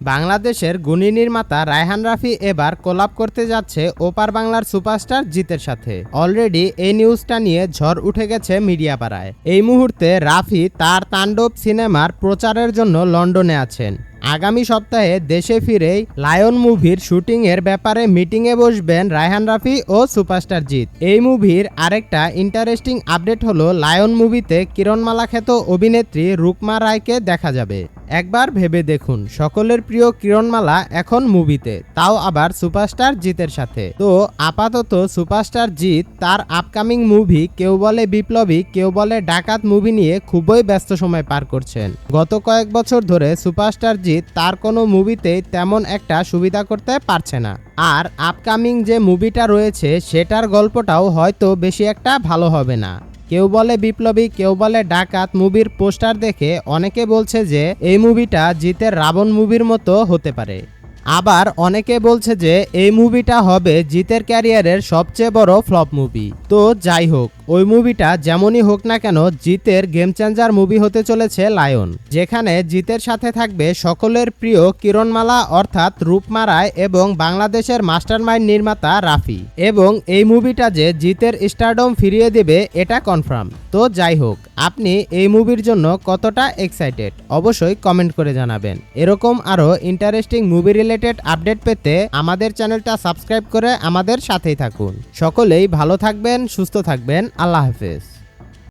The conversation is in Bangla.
বাংলাদেশের গুণী নির্মাতা রায়হান রাফি এবার কোলাপ করতে যাচ্ছে ওপার বাংলার সুপারস্টার জিতের সাথে। অলরেডি এই নিউজটা নিয়ে ঝড় উঠে গেছে মিডিয়া পাড়ায় এই মুহূর্তে রাফি তার তাণ্ডব সিনেমার প্রচারের জন্য লন্ডনে আছেন। আগামী সপ্তাহে দেশে ফিরেই লায়ন মুভির শুটিংয়ের ব্যাপারে মিটিংয়ে বসবেন রায়হান রাফি ও সুপারস্টার জিৎ। এই মুভির আরেকটা ইন্টারেস্টিং আপডেট হলো লায়ন মুভিতে কিরণমালা খ্যাত অভিনেত্রী রুকমা রায়কে দেখা যাবে। একবার ভেবে দেখুন, সকলের প্রিয় কিরণমালা এখন মুভিতে, তাও আবার সুপারস্টার জিতের সাথে। তো আপাতত সুপারস্টার জিৎ তার আপকামিং মুভি কেউ বলে বিপ্লবী, কেউ বলে ডাকাত মুভি নিয়ে খুবই ব্যস্ত সময় পার করছেন। গত কয়েক বছর ধরে সুপারস্টার জিৎ তার কোনো মুভিতে তেমন একটা সুবিধা করতে পারছে না। আর আপকামিং যে মুভিটা রয়েছে, সেটার গল্পটাও হয়তো বেশি একটা ভালো হবে না। কেউ বলে বিপ্লবী, কেউ বলে ডাকাত মুভির পোস্টার দেখে অনেকে বলছে যে, এই মুভিটা জিতের রাবণ মুভির মতো হতে পারে। আবার অনেকে বলছে যে, এই মুভিটা হবে জিতের ক্যারিয়ারের সবচেয়ে বড় ফ্লপ মুভি। তো যাই হোক ওই মুভিটা যেমনই হোক না কেন জিতের গেম চেঞ্জার মুভি হতে চলেছে লায়ন, যেখানে জিতের সাথে থাকবে সকলের প্রিয় কিরণমালা অর্থাৎ রূপমারায় এবং বাংলাদেশের মাস্টারমাইন্ড নির্মাতা রাফি। এবং এই মুভিটা যে জিতের স্টারডম ফিরিয়ে দেবে, এটা কনফার্ম তো যাই হোক, আপনি এই মুভির জন্য কতটা এক্সাইটেড অবশ্যই কমেন্ট করে জানাবেন। এরকম আরও ইন্টারেস্টিং মুভি রিলেটেড আপডেট পেতে আমাদের চ্যানেলটা সাবস্ক্রাইব করে আমাদের সাথেই থাকুন। সকলেই ভালো থাকবেন, সুস্থ থাকবেন। আল্লাহ হাফেজ।